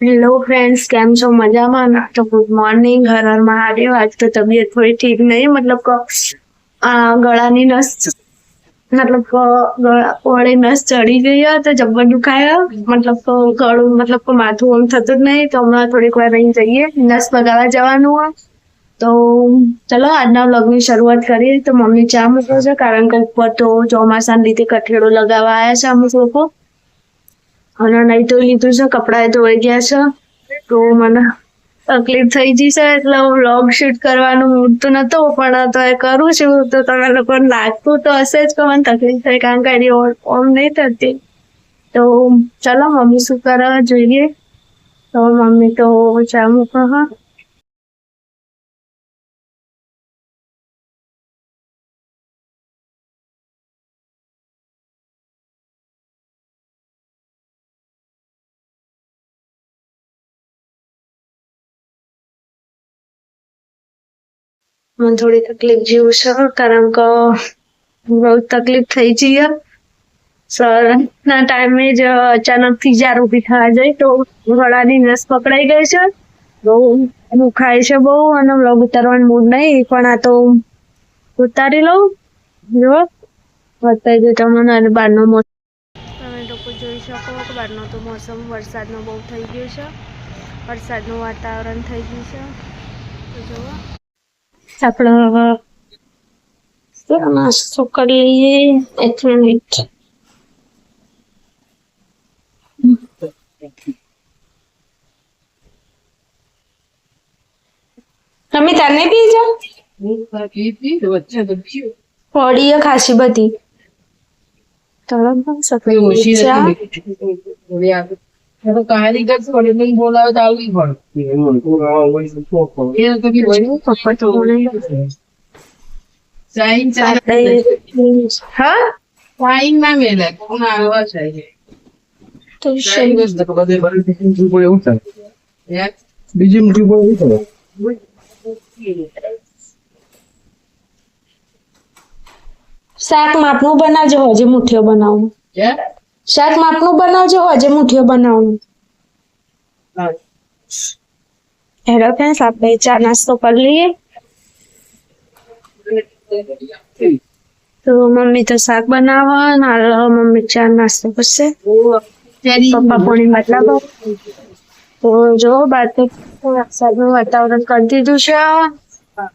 Hello friends કેમ છો? મજામાં? તો ગુડ મોર્નિંગ હર હર મહાદેવ. આજ તો તબિયત થોડી ઠીક નહીં, મતલબ ગળાની નસ મતલબ કે નસ ચડી ગઈ તો જબ્બર દુખાયા, મતલબ કે, ગળું, મતલબ કે માથું ઓમ થતું જ નહીં, તો હમણાં થોડીક વાર રહી જઈએ, નસ બગાડવા જવાનું હોય. તો ચલો, આજના વ્લોગની શરૂઆત કરીએ. તો મમ્મી ચા મૂકો છે, કારણ કે ઉપર તો ચોમાસાને લીધે કઠેડો લગાવવા આવ્યા છે અમુક લોકો. અને નહીં તો લીધું છે, કપડા ધોઈ ગયા છે. તો મને તકલીફ થઈ ગઈ છે, એટલે હું વ્લોગ શૂટ કરવાનું મૂડ તો નતો, પણ તો એ કરું છું. તો તમે લોકો લાગતું તો હશે જ કે મને તકલીફ થઈ, કારણ કે એની ઓમ નહીં થતી. તો ચલો, મમ્મી શું કરે જોઈએ? તો મમ્મી તો ચા મૂકો હા. મને થોડી તકલીફ જેવું છે, કારણ કે બહુ તકલીફ થઈ ગઈ સર ના ટાઈમે જ અચાનકથી જાર ઊભી થવા જાય તો ગળાની નસ પકડાઈ ગઈ છે. બહુ દુખાય છે બહુ અને બ્લોગ ઉતારવાનું મૂડ નહીં, પણ આ તો ઉતારી લઉં. જો, બતાવી દઉં તમને અને બહારનો મોસમ તમે લોકો જોઈ શકો કે બહારનો તો મોસમ, વરસાદનો બહુ થઈ ગયો છે. વરસાદનું વાતાવરણ થઈ ગયું છે. તો આપણે નાસ્તો કરી લઈએ એક મિનિટ. તમે તને પીજો પડી ખાસી બધી. તરત સફેદ બોલાવે તો આવવી પપ્પા તો બોલે પડે હા? સાઈન ના મેલે. કોણ આવા છે? તો. બસ તો બીજી મુઠ્ઠી પર શાક માપનું બનાવજો હજી મુઠ્ઠીઓ બનાવવું શાક માપનું બનાવજો આજે મુઠ્ઠીઓ બનાવું હેલો ફ્રેન્ડ્સ આપણે ચા નાસ્તો કરી લઈએ. તો મમ્મી તો શાક બનાવો ને મમ્મી ચા નાસ્તો કરશે. પપ્પા પોણી બદલાવો તો જો બાદ વરસાદનું વાતાવરણ કરી દીધું છે. હા.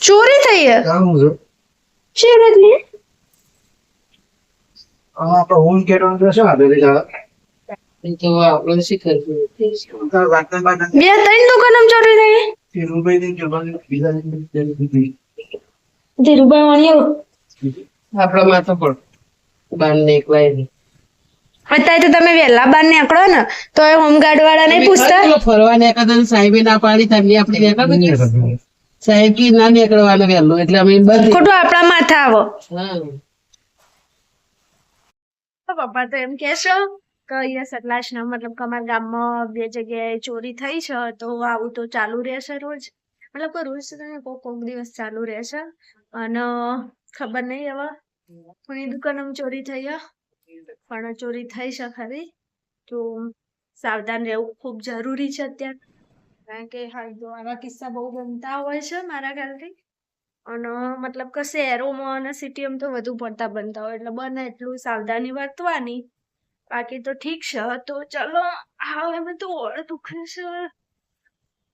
ચોરી થઈ આ આપણો હોમ ગેટ ઓન છે આ બે જા તો આપણે વાતન બાતન બે ત્રણ દુકાનમાં ચોરી થઈ ધીરુભાઈ ની બીજા ધીરુભાઈ વાણીઓ આપણા પર. બાર ને એકલા એની. અત્યારે તો તમે વહેલા બાર નીકળો ને તો એ હોમગાર્ડ વાળા નહીં પૂછતા. ફરવા નીકળતા સાહેબે ના પાડી તમને આપણે નીકળતા સાહેબ કી ના નીકળવાનું વહેલું એટલે અમે બંધ ખોટું આપણા માથા આવો. પપ્પા તો એમ કહેશો કે અહીંયા સતલાસના મતલબ કે અમારા ગામમાં બે જગ્યાએ ચોરી થઈ છે તો આવું તો ચાલુ રહેશે રોજ. મતલબ કે રોજ તો કોઈક કોક કોક દિવસ ચાલુ રહેશે. અને ખબર નહીં હવે. કોની દુકાનમાં ચોરી થઈ પણ ચોરી થઈ ખરી તો સાવધાન રહેવું ખૂબ જરૂરી છે અત્યારે. કારણ કે હાલ તો આવા કિસ્સા બહુ બનતા હોય છે મારા ખ્યાલથી. અને મતલબ કે શહેરોમાં અને સિટીમાં તો વધુ પડતા બનતા હોય. એટલે બને એટલું સાવધાની વર્તવાની. બાકી તો ઠીક છે. તો ચલો હવે બધું ઓળ દુખે છે.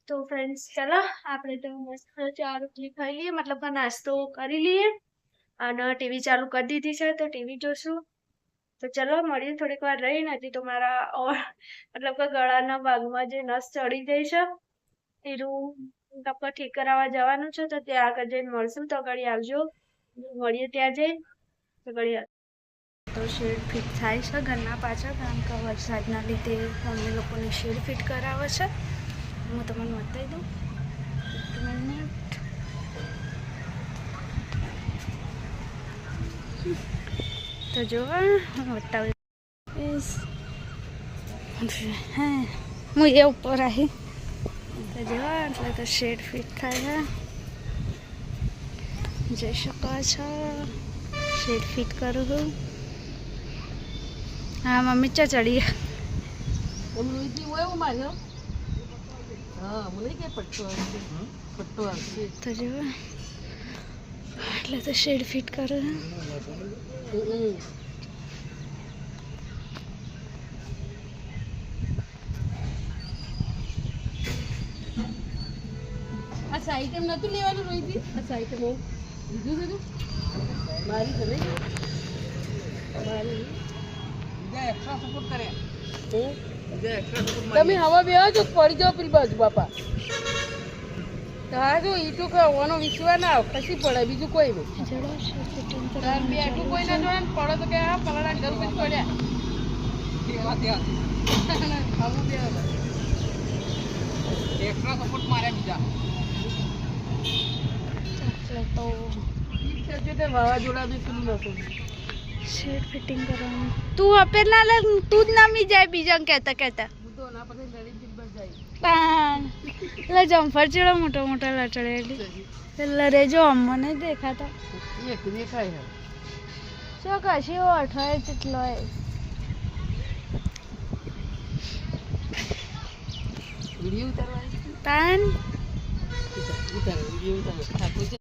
તો ફ્રેન્ડ્સ ચલો, આપણે તો મસ્ત ચા રોટલી ખાઈ લઈએ. મતલબ નાસ્તો કરી લઈએ. અને ટીવી ચાલુ કરી દીધી છે, તો ટીવી જોશું. તો ચલો, મળીએ થોડીક વાર રહીને. હજી તો મારા મતલબ કે ગળાના ભાગમાં જે નસ ચડી ગઈ છે, એનું મતલબ ઠીક કરાવવા જવાનું છે. તો ત્યાં આગળ જઈને મળશું. તો ઘડી આવજો. મળીએ ત્યાં જઈ. તો ઘડી તો શેડ ફિટ થાય છે. ઘરના પાછળ, કારણ કે વરસાદના લીધે મમ્મી લોકોને શેડ ફિટ કરાવે છે. હું તમને બતાવી દઉં. એક મિનિટ. તો જો હું બતાવું હે હું એ ઉપર આવી તો જો એટલે તો શેડ ફિટ થાય છે જોઈ શકો છો શેડ ફિટ કરું છું હા મમ્મી ચા ચડી હા મને કે પટ્ટો આવશે પટ્ટો આવશે તો જો એટલે તો શેડ ફિટ કરો. આ સાઈડ એમ નતું લેવાનું રોહિતજી? આ સાઈડ એમ બીજું છે મારી હમ? તમે હવા બે જ પડી જાઓ પેલી બાજુ બાપા. હા જો ઈટું કહેવાનો વિશ્વા ના આવે ખસી પડે બીજું કોઈ નહીં. જરા શેડ ફિટિંગ તાર બે આટલું કોઈ ના જોડે પડે તો કે આ પલાડા ઘર પછી પડ્યા. આવું બે હવે. એટલે તો ઠીક છે, જો તે વાવાઝોડા બી પેલું નતું. શેડ ફિટિંગ કરવાનું. તું અપેલ ના લે તું જ નામી જાય બીજાને કહેતા કહેતા હું તો ના પછી જાય. પણ એટલે જમ્ફર ચેડો મોટા મોટા લટડે એટલે. રેજો અમ્મો મને દેખાતા. એક દેખાય છે. શું કશી અઠવાય જેટલો તાન? ઉતાર ઉતાર વીડિયો ઉતાર. ઠાકોર છે.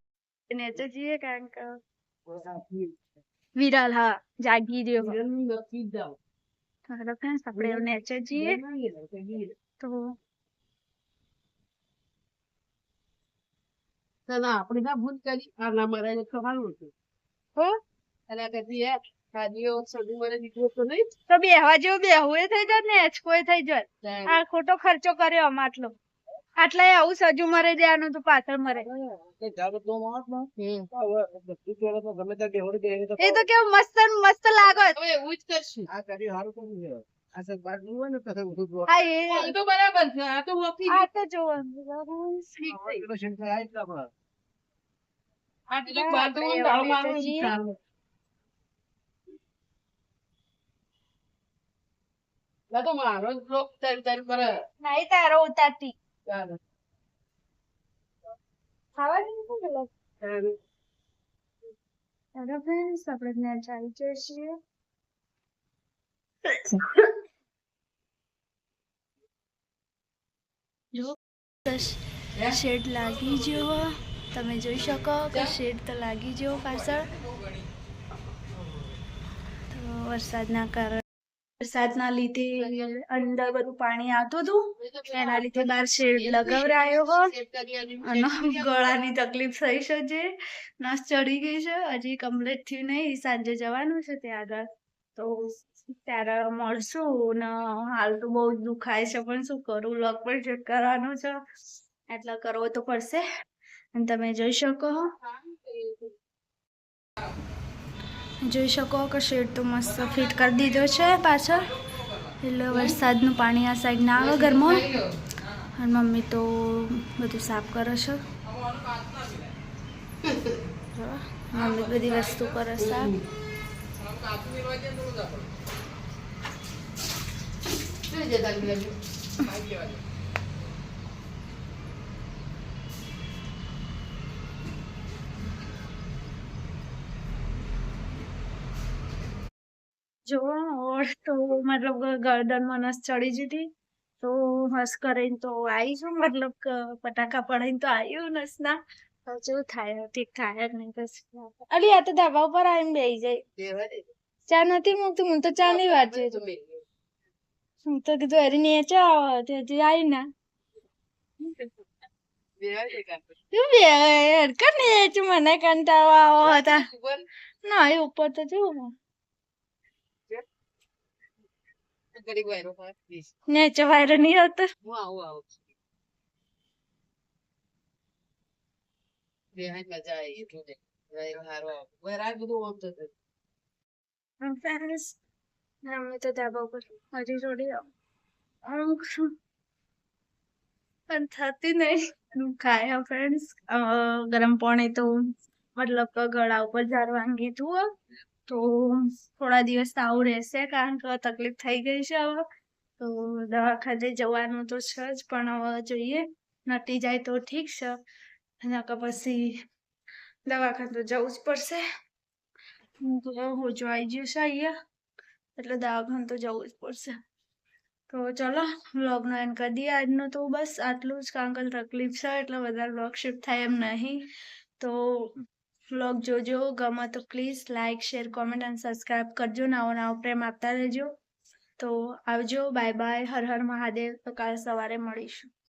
નેચે જઈએ કારણ કે વિરાલ હા જાગી રહ્યો. વિરલની નક્કી જ જાઓ. હવે ફ્રેન્ડ્સ આપણે નેચે તો ના, આપણે ના ભૂલ કરી. આ ના મારા ખવાનું હતું હો? અને કદી યાર કાજીઓ સગું મને દીકરો તો નહીં. તો બેહવા જેવું બેહવું એ થઈ જાય ને કોઈ થઈ જાય આ ખોટો ખર્ચો કર્યો આમ આટલો. આટલા આવું સજુ મરે દેવાનું તો પાછળ મરે. એ તો કેવું મસ્ત મસ્ત લાગે. એવું જ કરશું. આ તો બરાબર છે આ તો હોકી આ તો જોવાનું. ઠીક થઈ. ચાલો આ તો જો બાથરૂમ દાળ મારવાનું જઈએ. ના તો મારો બ્લોક તારી તારી પર. નહીં તારો ઉતારતી. ચાલે. ખાવા નહીં પેલો? હેલો ફ્રેન્ડ્સ આપણે ત્યાં ચાલી જઈએ જો શેડ લાગી ગયો. તમે જોઈ શકો કે શેડ તો લાગી જેવો પાછળ. તો વરસાદના કારણે વરસાદના લીધે અંદર બધું પાણી આવતું હતું. એના લીધે બાર શેડ લગાવરાયો હો. અને ગળાની તકલીફ થઈ છે જે નસ ચડી ગઈ છે. હજી કમ્પ્લીટ થયું નહીં. સાંજે જવાનું છે ત્યાં આગળ. તો ત્યારે મળશું ને હાલ તો બહુ દુખાય છે. પણ શું કરું? લોક પણ ચેક કરવાનું છે. એટલે કરવો તો પડશે. અને તમે જોઈ શકો જોઈ શકો કે શેડ તો મસ્ત ફિટ કરી દીધો છે પાછળ. એટલે વરસાદનું પાણી આ સાઈડ ના આવે ઘરમાં. અને મમ્મી તો બધું સાફ કરે છે. મમ્મી બધી વસ્તુ કરે સાફ. જતા જો ઓર તો મતલબ કે મનસ નસ ચડી જતી. તો હસ કરીને તો આવી છું, મતલબ પટાકા પડાઈને તો આવ્યું નસ ના તો જેવું થાય, ઠીક થાય જ નહીં કશું અલી, આ તો ધાબા ઉપર આવીને બેસી જાય. ચા નથી મૂકતી, હું તો ચા ની વાત જોઈ હું તો કીધું હરી ને ચા આવે હજી આવી ના? તું બે જ મને કંટાળો આવો હતા. ના, એ ઉપર તો જેવું ઘડીક વાયરો ને ચવાયરો નહીં આવતો હું આવું આવું બેહાય મજા આવી એટલું જ. વાયરો હારો આવે. બધું ઓમ થતું. ફ્રેન્ડ્સ અમે તો ધાબા ઉપર હજી થોડી ઊંઘ પણ થતી નહીં ખાયા ફ્રેન્ડ્સ ગરમ પાણી તો મતલબ કે ગળા ઉપર જાર વાંગી હો. તો થોડા દિવસ તો આવું રહેશે કારણ કે તકલીફ થઈ ગઈ છે હવે. તો દવાખાને જવાનું તો છે જ, પણ હવે જોઈએ. નટી જાય તો ઠીક છે. નકર પછી દવાખાને તો જવું જ પડશે. હું જો આવી ગયું છે અહીંયા, એટલે દવાખાને તો જવું જ પડશે. તો ચલો, વ્લોગનો એન્ડ કરી દઈએ. આજનો તો બસ આટલું જ, કારણ કે તકલીફ છે, એટલે વધારે વ્લોગ શિફ્ટ થાય એમ નહીં. તો વ્લોગ જોજો. ગમે તો પ્લીઝ લાઇક શેર કોમેન્ટ અને સબસ્ક્રાઈબ કરજો. નવો નવો પ્રેમ આપતા રહેજો. તો આવજો. Bye bye Har Har Mahadev. તો કાલે સવારે મળીશું.